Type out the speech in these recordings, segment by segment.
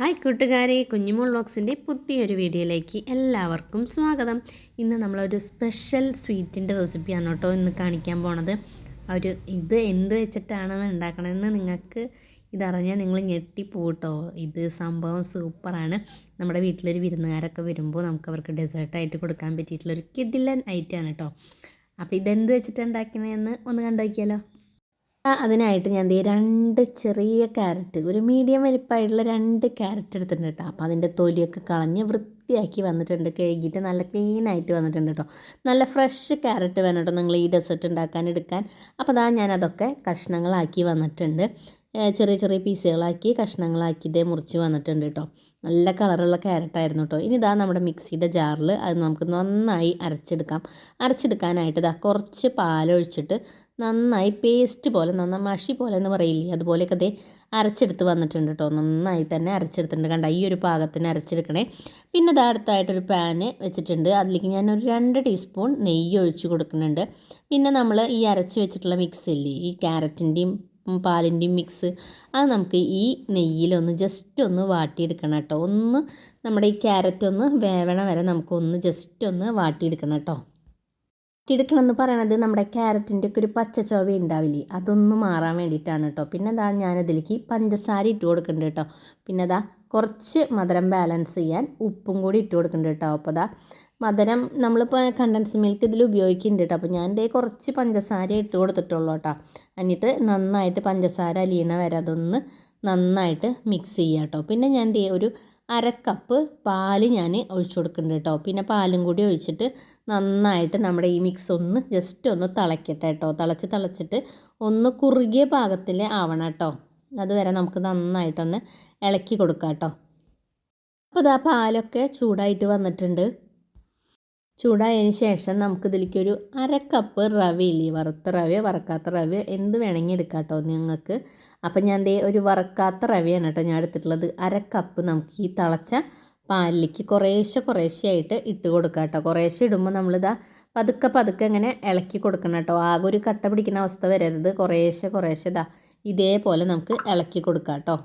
Hi കൂട്ടുകാരെ കുഞ്ഞുമോൾ വ്ളോഗ്സിന്റെ പുതിയൊരു വീഡിയോയിലേക്ക് എല്ലാവർക്കും സ്വാഗതം. ഇന്ന് നമ്മളൊരു സ്പെഷ്യൽ സ്വീറ്റിന്റെ റെസിപ്പിയാണ് കേട്ടോ ഇന്ന് കാണിക്കാൻ പോണത്. ഒരു ഇത് എന്ത് വെച്ചിട്ടാണ് ഉണ്ടാക്കണമെന്ന് നിങ്ങൾക്ക് ഇതറിഞ്ഞാൽ നിങ്ങൾ ഞെട്ടിപ്പോട്ടോ. ഇത് സംഭവം സൂപ്പറാണ്. നമ്മുടെ വീട്ടിലൊരു വിരുന്നുകാരൊക്കെ വരുമ്പോൾ നമുക്ക് അവർക്ക് ഡെസേർട്ടായിട്ട് കൊടുക്കാൻ പറ്റിയിട്ടുള്ളൊരു കിഡിലൻ ഐറ്റമാണ് കേട്ടോ. അപ്പോൾ ഇതെന്ത് വെച്ചിട്ട് ഉണ്ടാക്കണതെന്ന് ഒന്ന് കണ്ടു നോക്കിയാലോ. അതിനായിട്ട് ഞാൻ ദേ രണ്ട് ചെറിയ ക്യാരറ്റ് ഒരു മീഡിയം വലിപ്പമായിട്ടുള്ള രണ്ട് ക്യാരറ്റ് എടുത്തിട്ടുണ്ട് കേട്ടോ. അപ്പോൾ അതിന്റെ തൊലിയൊക്കെ കളഞ്ഞ് വൃത്തിയാക്കി വന്നിട്ടുണ്ട് കഴുകിയിട്ട് നല്ല ക്ലീനായിട്ട് വന്നിട്ടുണ്ട് കേട്ടോ. നല്ല ഫ്രഷ് ക്യാരറ്റ് വേണം കേട്ടോ നിങ്ങൾ ഈ ഡെസേർട്ട് ഉണ്ടാക്കാൻ എടുക്കാൻ. അപ്പോൾ അതാ ഞാൻ അതൊക്കെ കഷ്ണങ്ങളാക്കി വന്നിട്ടുണ്ട്. ചെറിയ ചെറിയ പീസുകളാക്കി കഷ്ണങ്ങളാക്കി ഇതേ മുറിച്ച് വന്നിട്ടുണ്ട് കേട്ടോ. നല്ല കളറുള്ള ക്യാരറ്റായിരുന്നു കേട്ടോ. ഇനി ഇതാ നമ്മുടെ മിക്സിയുടെ ജാറിൽ അത് നമുക്ക് നന്നായി അരച്ചെടുക്കാം. അരച്ചെടുക്കാനായിട്ട് ഇതാ കുറച്ച് പാലൊഴിച്ചിട്ട് നന്നായി പേസ്റ്റ് പോലെ നന്നായി മഷി പോലെ എന്ന് പറയില്ലേ? അതുപോലെയൊക്കെ ദേ അരച്ചെടുത്ത് വന്നിട്ടുണ്ട് കേട്ടോ നന്നായി തന്നെ അരച്ചെടുത്തിട്ടുണ്ട്. കണ്ട ഈ ഒരു പാകത്തിന് അരച്ചെടുക്കണേ. പിന്നെ ഇതാ പാന് വെച്ചിട്ടുണ്ട്. അതിലേക്ക് ഞാൻ ഒരു രണ്ട് ടീസ്പൂൺ നെയ്യ് ഒഴിച്ച് കൊടുക്കുന്നുണ്ട്. പിന്നെ നമ്മൾ ഈ അരച്ച് വെച്ചിട്ടുള്ള മിക്സ് ഇല്ലേ? ഈ ക്യാരറ്റിന്റെയും പാലിന്റെയും മിക്സ് അത് നമുക്ക് ഈ നെയ്യിലൊന്ന് ജസ്റ്റ് ഒന്ന് വാട്ടിയെടുക്കണം കേട്ടോ ഒന്ന് നമ്മുടെ ഈ ക്യാരറ്റ് ഒന്ന് വേവണ വരെ നമുക്കൊന്ന് ജസ്റ്റ് ഒന്ന് വാട്ടിയെടുക്കണം കേട്ടോ എടുക്കണം എന്ന് പറയണത് നമ്മുടെ ക്യാരറ്റിന്റെ ഒക്കെ ഒരു പച്ച ചൊവ ഉണ്ടാവില്ലേ? അതൊന്ന് മാറാൻ വേണ്ടിയിട്ടാണ് കേട്ടോ. പിന്നെ അതാ ഞാനതിലേക്ക് പഞ്ചസാര ഇട്ട് കൊടുക്കുന്നുണ്ട് കേട്ടോ. പിന്നെ അതാ കുറച്ച് മധുരം ബാലൻസ് ചെയ്യാൻ ഉപ്പും കൂടി ഇട്ട് കൊടുക്കുന്നുണ്ട് കേട്ടോ. അപ്പോൾ അതാ മധുരം നമ്മളിപ്പോൾ കണ്ടൻസ് മിൽക്ക് ഇതിൽ ഉപയോഗിക്കുന്നുണ്ട് കേട്ടോ. അപ്പോൾ ഞാൻ ഇതേ കുറച്ച് പഞ്ചസാര ഇട്ട് കൊടുത്തിട്ടുള്ളൂ കേട്ടോ. എന്നിട്ട് നന്നായിട്ട് പഞ്ചസാര അലിയണ വരെ അതൊന്ന് നന്നായിട്ട് മിക്സ് ചെയ്യുക കേട്ടോ. പിന്നെ ഞാൻ ദേ ഒരു അര കപ്പ് പാൽ ഞാൻ ഒഴിച്ചു കൊടുക്കുന്നുണ്ട് കേട്ടോ. പിന്നെ പാലും കൂടി ഒഴിച്ചിട്ട് നന്നായിട്ട് നമ്മുടെ ഈ മിക്സ് ഒന്ന് ജസ്റ്റ് ഒന്ന് തിളയ്ക്കട്ടെ കേട്ടോ തിളച്ച് തിളച്ചിട്ട് ഒന്ന് കുറുകിയ പാകത്തിൽ ആവണം കേട്ടോ അതുവരെ നമുക്ക് നന്നായിട്ടൊന്ന് ഇളക്കി കൊടുക്കാം കേട്ടോ അപ്പോൾ ഇതാ പാലൊക്കെ ചൂടായിട്ട് വന്നിട്ടുണ്ട്. ചൂടായതിന് ശേഷം നമുക്ക് അര കപ്പ് റവ ഇല്ലേ? വറുത്ത റവയോ വറക്കാത്ത റവ എന്ത് വേണമെങ്കിൽ എടുക്കാം കേട്ടോ നിങ്ങൾക്ക്. അപ്പം ഞാൻ ഒരു വറക്കാത്ത റവയാണ് കേട്ടോ ഞാൻ എടുത്തിട്ടുള്ളത്. അര കപ്പ് നമുക്ക് ഈ തിളച്ച പാലിലേക്ക് കുറേശ്ശെ കുറേശ്ശെയായിട്ട് ഇട്ട് കൊടുക്കുക കേട്ടോ കുറേശ്ശെ ഇടുമ്പോൾ നമ്മളിതാ പതുക്കെ പതുക്കെ ഇങ്ങനെ ഇളക്കി കൊടുക്കണം കേട്ടോ ആകെ ഒരു കട്ട പിടിക്കുന്ന അവസ്ഥ വരരുത്. കുറേശ്ശെ കുറേശ്ശെ ഇതാ ഇതേപോലെ നമുക്ക് ഇളക്കി കൊടുക്കാം കേട്ടോ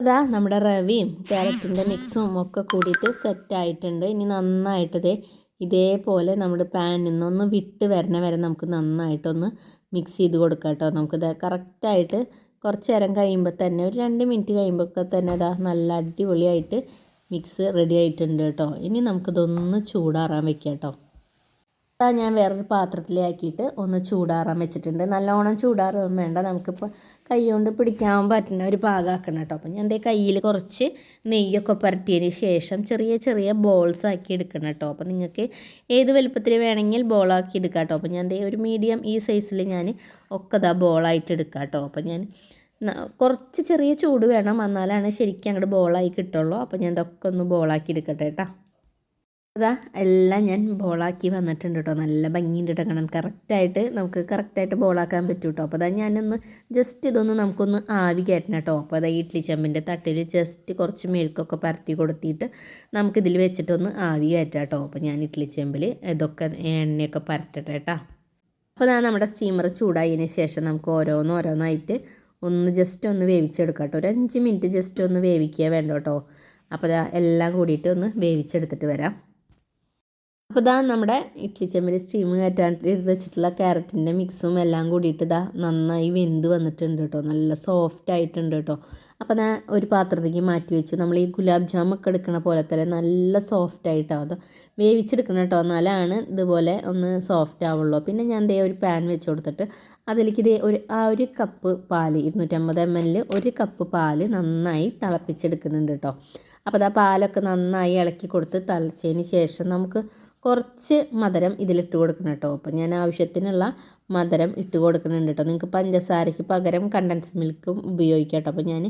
അതാ നമ്മുടെ റവയും ക്യാരറ്റിന്റെ മിക്സും ഒക്കെ കൂടിയിട്ട് സെറ്റ് ആയിട്ടുണ്ട്. ഇനി നന്നായിട്ട് ദേ ഇതേപോലെ നമ്മുടെ പാനിൽ നിന്നൊന്ന് വിട്ട് വരണ വരെ നമുക്ക് നന്നായിട്ടൊന്ന് മിക്സ് ചെയ്ത് കൊടുക്കാം കേട്ടോ നമുക്കിത് കറക്റ്റായിട്ട് കുറച്ച് നേരം കഴിയുമ്പോൾ തന്നെ ഒരു രണ്ട് മിനിറ്റ് കഴിയുമ്പോൾ തന്നെ അതാ നല്ല അടിപൊളിയായിട്ട് മിക്സ് റെഡി ആയിട്ടുണ്ട് കേട്ടോ. ഇനി നമുക്കിതൊന്ന് ചൂടാറാൻ വെക്കാം കേട്ടോ. അതാ ഞാൻ വേറൊരു പാത്രത്തിലാക്കിയിട്ട് ഒന്ന് ചൂടാറാൻ വെച്ചിട്ടുണ്ട്. നല്ലോണം ചൂടാറും വേണ്ട. നമുക്കിപ്പോൾ കൈ കൊണ്ട് പിടിക്കാൻ പറ്റുന്ന ഒരു പാകമാക്കണം കേട്ടോ. അപ്പം ഞാൻ എന്റെ കയ്യിൽ കുറച്ച് നെയ്യൊക്കെ പരത്തിയതിന് ശേഷം ചെറിയ ചെറിയ ബോൾസ് ആക്കി എടുക്കണം കേട്ടോ. അപ്പം നിങ്ങൾക്ക് ഏത് വലുപ്പത്തിൽ വേണമെങ്കിൽ ബോളാക്കി എടുക്കാം കേട്ടോ. അപ്പം ഞാൻ ഒരു മീഡിയം ഈ സൈസിൽ ഞാൻ ഒക്കെ ഇതാ ബോളായിട്ട് എടുക്കാം കേട്ടോ. അപ്പം ഞാൻ കുറച്ച് ചെറിയ ചൂട് വേണം. എന്നാലാണ് ശരിക്കും അങ്ങോട്ട് ബോളായി കിട്ടുള്ളൂ. അപ്പോൾ ഞാൻ ഇതൊക്കെ ഒന്ന് ബോളാക്കി എടുക്കട്ടെ കേട്ടോ അതാ എല്ലാം ഞാൻ ബോളാക്കി വന്നിട്ടുണ്ട് കേട്ടോ നല്ല ഭംഗിയുണ്ട് കേട്ടോ കറക്റ്റായിട്ട് നമുക്ക് കറക്റ്റായിട്ട് ബോളാക്കാൻ പറ്റും കേട്ടോ അപ്പോൾ അതാ ഞാനൊന്ന് ജസ്റ്റ് ഇതൊന്ന് നമുക്കൊന്ന് ആവി കയറ്റണം കേട്ടോ അപ്പോൾ അതാ ഇഡ്ലി ചെമ്പിന്റെ തട്ടിൽ ജസ്റ്റ് കുറച്ച് മെഴുക്കൊക്കെ പരത്തി കൊടുത്തിട്ട് നമുക്കിതിൽ വെച്ചിട്ടൊന്ന് ആവി കയറ്റാം കേട്ടോ അപ്പോൾ ഞാൻ ഇഡ്ലി ചെമ്പിൽ ഇതൊക്കെ എണ്ണയൊക്കെ പരട്ടട്ടെ കേട്ടോ അപ്പോൾ നമ്മുടെ സ്റ്റീമർ ചൂടായതിന് ശേഷം നമുക്ക് ഓരോന്ന് ഓരോന്നായിട്ട് ഒന്ന് ജസ്റ്റ് ഒന്ന് വേവിച്ചെടുക്കാം കേട്ടോ. ഒരു അഞ്ച് മിനിറ്റ് ജസ്റ്റ് ഒന്ന് വേവിക്കുക വേണ്ട കേട്ടോ. അപ്പോൾ എല്ലാം കൂടിയിട്ട് ഒന്ന് വേവിച്ചെടുത്തിട്ട് വരാം. അപ്പോൾ ഇതാ നമ്മുടെ ഇഡ്ഡലി ചെമ്പിൽ സ്റ്റീം കയറ്റാൻ വെച്ചിട്ടുള്ള ക്യാരറ്റിന്റെ മിക്സും എല്ലാം കൂടിയിട്ട് ഇതാ നന്നായി വെന്ത് വന്നിട്ടുണ്ട് കേട്ടോ നല്ല സോഫ്റ്റ് ആയിട്ടുണ്ട് കേട്ടോ അപ്പോൾ ഞാൻ ഒരു പാത്രത്തേക്ക് മാറ്റി വെച്ചു. നമ്മൾ ഈ ഗുലാബ് ജാം ഒക്കെ എടുക്കുന്ന പോലെ തന്നെ നല്ല സോഫ്റ്റ് ആയിട്ടാവും അത് വേവിച്ചെടുക്കണം കേട്ടോ എന്നാലാണ് ഇതുപോലെ ഒന്ന് സോഫ്റ്റ് ആവുള്ളൂ. പിന്നെ ഞാൻ ദേ ഒരു പാൻ വെച്ച് കൊടുത്തിട്ട് അതിലേക്ക് ദേ ഒരു ആ ഒരു കപ്പ് പാൽ ഇരുന്നൂറ്റമ്പത് എം എല്ലിൽ ഒരു കപ്പ് പാൽ നന്നായി തിളപ്പിച്ചെടുക്കുന്നുണ്ട് കേട്ടോ അപ്പോൾ അതാ പാലൊക്കെ നന്നായി ഇളക്കി കൊടുത്ത് തിളച്ചതിന് ശേഷം നമുക്ക് കുറച്ച് മധുരം ഇതിലിട്ട് കൊടുക്കണം കേട്ടോ. അപ്പോൾ ഞാൻ ആവശ്യത്തിനുള്ള മധുരം ഇട്ട് കൊടുക്കുന്നുണ്ട് കേട്ടോ. നിങ്ങൾക്ക് പഞ്ചസാരയ്ക്ക് പകരം കണ്ടൻസ് മിൽക്കും ഉപയോഗിക്കാം കേട്ടോ. അപ്പോൾ ഞാൻ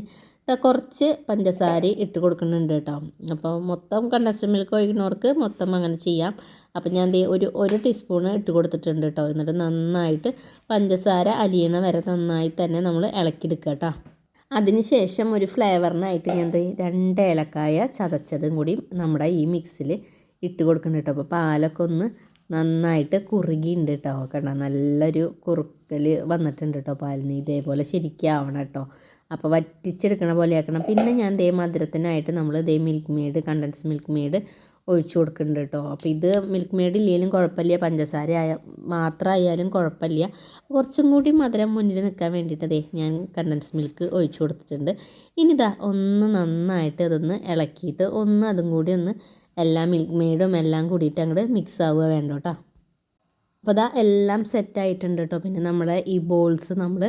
കുറച്ച് പഞ്ചസാര ഇട്ട് കൊടുക്കുന്നുണ്ട് കേട്ടോ. അപ്പോൾ മൊത്തം കണ്ടൻസ് മിൽക്ക് ഒഴിക്കുന്നവർക്ക് മൊത്തം അങ്ങനെ ചെയ്യാം. അപ്പോൾ ഞാൻ ഒരു ഒരു ടീസ്പൂണ് ഇട്ട് കൊടുത്തിട്ടുണ്ട് കേട്ടോ. എന്നിട്ട് നന്നായിട്ട് പഞ്ചസാര അലിയണ വരെ നന്നായി തന്നെ നമ്മൾ ഇളക്കിയെടുക്കുക കേട്ടോ. അതിനുശേഷം ഒരു ഫ്ലേവറിനായിട്ട് ഞാൻ രണ്ട് ഏലക്കായ ചതച്ചതും കൂടി നമ്മുടെ ഈ മിക്സിൽ ഇട്ട് കൊടുക്കുന്നുണ്ട് കേട്ടോ അപ്പോൾ പാലൊക്കെ ഒന്ന് നന്നായിട്ട് കുറുകിയുണ്ട് കേട്ടോ കണ്ട? നല്ലൊരു കുറുക്കൽ വന്നിട്ടുണ്ട് കേട്ടോ പാലിന്. ഇതേപോലെ ശരിക്കാവണം കേട്ടോ അപ്പോൾ വറ്റിച്ചെടുക്കണ പോലെ ആക്കണം. പിന്നെ ഞാൻ ദേ മധുരത്തിനായിട്ട് നമ്മൾ ദേ Milkmaid condensed Milkmaid ഒഴിച്ചു കൊടുക്കുന്നുണ്ട് കേട്ടോ അപ്പോൾ ഇത് മിൽക്ക് മെയ്ഡ് ഇല്ലെങ്കിലും കുഴപ്പമില്ല. പഞ്ചസാര ആയ മാത്രമായാലും കുഴപ്പമില്ല. കുറച്ചും കൂടി മധുരം മുന്നിൽ നിൽക്കാൻ വേണ്ടിയിട്ട് ദേ ഞാൻ കണ്ടൻസ് മിൽക്ക് ഒഴിച്ചു കൊടുത്തിട്ടുണ്ട്. ഇനി ഇതാ ഒന്ന് നന്നായിട്ട് അതൊന്ന് ഇളക്കിയിട്ട് ഒന്ന് അതും കൂടി ഒന്ന് എല്ലാം മിൽക്ക് മെയ്ഡും എല്ലാം കൂടിയിട്ട് അങ്ങോട്ട് മിക്സ് ആവുക വേണ്ട കേട്ടോ അപ്പോൾ അതാ എല്ലാം സെറ്റായിട്ടുണ്ട് കേട്ടോ പിന്നെ നമ്മളെ ഈ ബോൾസ് നമ്മൾ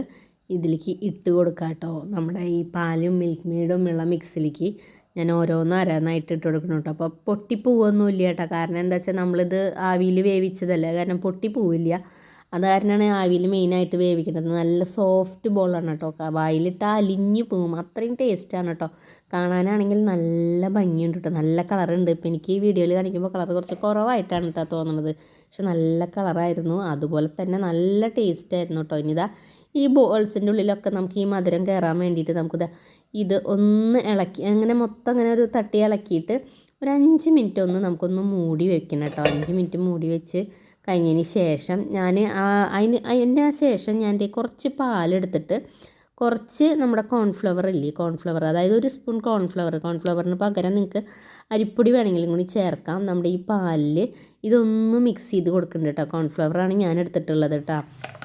ഇതിലേക്ക് ഇട്ട് കൊടുക്കുക കേട്ടോ നമ്മുടെ ഈ പാലും മിൽക്ക് മെയ്ഡും ഉള്ള മിക്സിലേക്ക് ഞാൻ ഓരോന്ന് അരന്നായിട്ട് ഇട്ട് കൊടുക്കണം കേട്ടോ അപ്പോൾ പൊട്ടിപ്പോവൊന്നുമില്ല കേട്ടോ കാരണം എന്താ വെച്ചാൽ നമ്മളിത് ആവിയിൽ വേവിച്ചതല്ലേ. കാരണം പൊട്ടിപ്പോവില്ല. അത് കാരണമാണ് ആവിയിൽ മെയിനായിട്ട് വേവിക്കുന്നത് നല്ല സോഫ്റ്റ് ബോളാണ് കേട്ടോ വായിലിട്ട് അലിഞ്ഞു പോകും അത്രയും ടേസ്റ്റാണ് കേട്ടോ കാണാനാണെങ്കിൽ നല്ല ഭംഗിയുണ്ട് കേട്ടോ നല്ല കളറുണ്ട് ഇപ്പം എനിക്ക് ഈ വീഡിയോയിൽ കാണിക്കുമ്പോൾ കളർ കുറച്ച് കുറവായിട്ടാണ് കേട്ടോ തോന്നുന്നത് പക്ഷെ നല്ല കളറായിരുന്നു അതുപോലെ തന്നെ നല്ല ടേസ്റ്റ് ആയിരുന്നു കേട്ടോ ഇനിതാ ഈ ബോൾസിന്റെ ഉള്ളിലൊക്കെ നമുക്ക് ഈ മധുരം കയറാൻ വേണ്ടിയിട്ട് നമുക്കിത് ഇത് ഒന്ന് ഇളക്കി അങ്ങനെ മൊത്തം അങ്ങനെ ഒരു തട്ടി ഇളക്കിയിട്ട് ഒരു അഞ്ച് മിനിറ്റ് ഒന്ന് നമുക്കൊന്ന് മൂടി വെക്കണം കേട്ടോ അഞ്ച് മിനിറ്റ് മൂടി വെച്ച് കഴിഞ്ഞതിന് ശേഷം ഞാൻ അതിന് അതിന്റെ ശേഷം ഞാൻ കുറച്ച് പാലെടുത്തിട്ട് കുറച്ച് നമ്മുടെ കോൺഫ്ലവർ ഇല്ലേ കോൺഫ്ലവർ അതായത് ഒരു സ്പൂൺ കോൺഫ്ലവർ കോൺഫ്ലവറിന് പകരം നിങ്ങൾക്ക് അരിപ്പൊടി വേണമെങ്കിലും കൂടി ചേർക്കാം. നമ്മുടെ ഈ പാലിൽ ഇതൊന്ന് മിക്സ് ചെയ്ത് കൊടുക്കുന്നുണ്ട് കേട്ടോ കോൺഫ്ലവറാണ് ഞാൻ എടുത്തിട്ടുള്ളത് കേട്ടോ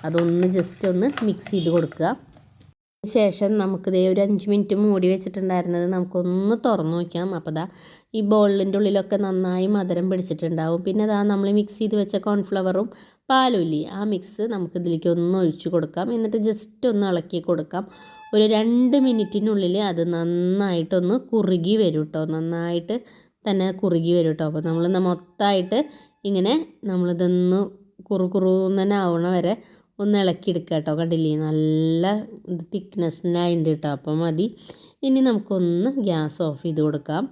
അതൊന്ന് ജസ്റ്റ് ഒന്ന് മിക്സ് ചെയ്ത് കൊടുക്കുക. ശേഷം നമുക്ക് ദേ ഒരു അഞ്ച് മിനിറ്റ് മൂടി വെച്ചിട്ടുണ്ടായിരുന്നത് നമുക്കൊന്ന് തുറന്നു നോക്കാം അപ്പോൾ ദാ ഈ ബോളിന്റെ ഉള്ളിലൊക്കെ നന്നായി മധുരം പിടിച്ചിട്ടുണ്ടാവും. പിന്നെ അതാ നമ്മൾ മിക്സ് ചെയ്ത് വെച്ച കോൺഫ്ലവറും പാലുല്ലി ആ മിക്സ് നമുക്ക് ഇതിലേക്ക് ഒന്ന് ഒഴിച്ചു കൊടുക്കാം. എന്നിട്ട് ജസ്റ്റ് ഒന്ന് ഇളക്കി കൊടുക്കാം. ഒരു രണ്ട് മിനിറ്റിനുള്ളിൽ അത് നന്നായിട്ടൊന്ന് കുറുകി വരും കേട്ടോ നന്നായിട്ട് തന്നെ കുറുകി വരും കേട്ടോ അപ്പോൾ നമ്മൾ മൊത്തമായിട്ട് ഇങ്ങനെ നമ്മളിതൊന്ന് കുറു കുറുന്നനാവണ വരെ ഒന്ന് ഇളക്കി എടുക്കുക കേട്ടോ കണ്ടില്ലേ നല്ല തിക്നെസ്സിനായിട്ടുണ്ട് കേട്ടോ അപ്പം മതി. ഇനി നമുക്കൊന്ന് ഗ്യാസ് ഓഫ് ചെയ്ത് കൊടുക്കാം.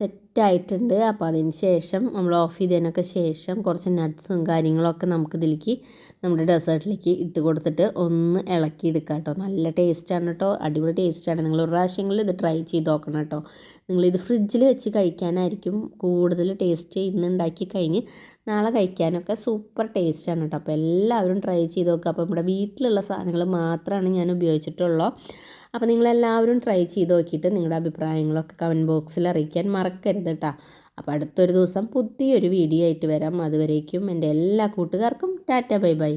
സെറ്റായിട്ടുണ്ട് അപ്പോൾ അതിന് ശേഷം നമ്മൾ ഓഫ് ചെയ്തതിനൊക്കെ ശേഷം കുറച്ച് നട്ട്സും കാര്യങ്ങളൊക്കെ നമുക്ക് ഇതിലേക്ക് നമ്മുടെ ഡെസേർട്ടിലേക്ക് ഇട്ട് കൊടുത്തിട്ട് ഒന്ന് ഇളക്കി എടുക്കുക കേട്ടോ നല്ല ടേസ്റ്റാണ് കേട്ടോ അടിപൊളി ടേസ്റ്റാണ്. നിങ്ങൾ ഒരു പ്രാവശ്യങ്ങളിൽ ഇത് ട്രൈ ചെയ്ത് നോക്കണം കേട്ടോ നിങ്ങളിത് ഫ്രിഡ്ജിൽ വെച്ച് കഴിക്കാനായിരിക്കും കൂടുതൽ ടേസ്റ്റ് ഇന്ന് ഉണ്ടാക്കി കഴിഞ്ഞ് നാളെ കഴിക്കാനൊക്കെ സൂപ്പർ ടേസ്റ്റാണ് കേട്ടോ അപ്പോൾ എല്ലാവരും ട്രൈ ചെയ്ത് നോക്കുക അപ്പോൾ നമ്മുടെ വീട്ടിലുള്ള സാധനങ്ങൾ മാത്രമാണ് ഞാൻ ഉപയോഗിച്ചിട്ടുള്ളൂ. അപ്പോൾ നിങ്ങളെല്ലാവരും ട്രൈ ചെയ്ത് നോക്കിയിട്ട് നിങ്ങളുടെ അഭിപ്രായങ്ങളൊക്കെ കമന്റ് ബോക്സിൽ അറിയിക്കാൻ മറക്കരുത് കേട്ടോ അപ്പോൾ അടുത്തൊരു ദിവസം പുതിയൊരു വീഡിയോ ആയിട്ട് വരാം. അതുവരേക്കും എന്റെ എല്ലാ കൂട്ടുകാർക്കും ടാറ്റ ബൈ ബൈ.